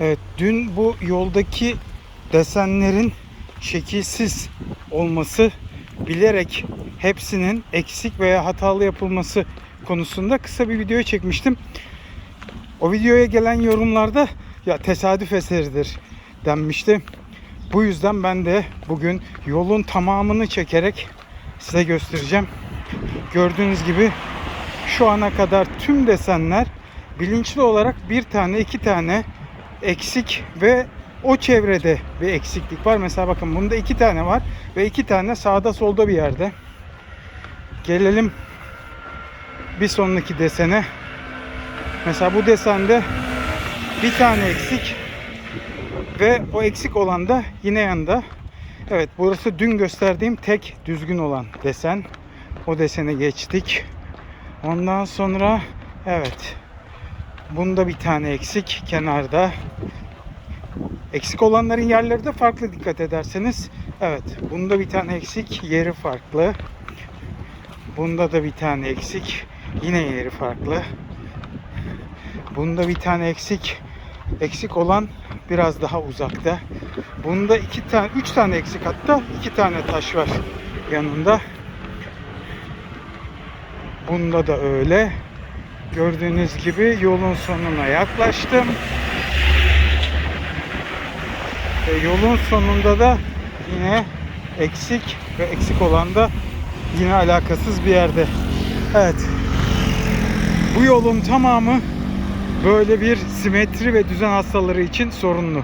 Evet, dün bu yoldaki desenlerin şekilsiz olması bilerek hepsinin eksik veya hatalı yapılması konusunda kısa bir video çekmiştim. O videoya gelen yorumlarda ya tesadüf eseridir denmişti. Bu yüzden ben de bugün yolun tamamını çekerek size göstereceğim. Gördüğünüz gibi şu ana kadar tüm desenler bilinçli olarak bir tane iki tane eksik ve o çevrede bir eksiklik var. Mesela bakın bunda iki tane var ve iki tane sağda solda bir yerde. Gelelim bir sonraki desene. Mesela bu desende bir tane eksik ve o eksik olan da yine yanında. Evet burası dün gösterdiğim tek düzgün olan desen. O desene geçtik. Ondan sonra evet bunda bir tane eksik kenarda. Eksik olanların yerleri de farklı dikkat ederseniz. Evet bunda bir tane eksik yeri farklı. Bunda da bir tane eksik yine yeri farklı. Bunda bir tane eksik. Eksik olan biraz daha uzakta. Bunda iki tane, üç tane eksik hatta iki tane taş var yanında. Bunda da öyle. Gördüğünüz gibi yolun sonuna yaklaştım. Ve yolun sonunda da yine eksik ve eksik olan da yine alakasız bir yerde. Evet. Bu yolun tamamı böyle bir simetri ve düzen hastaları için sorunlu.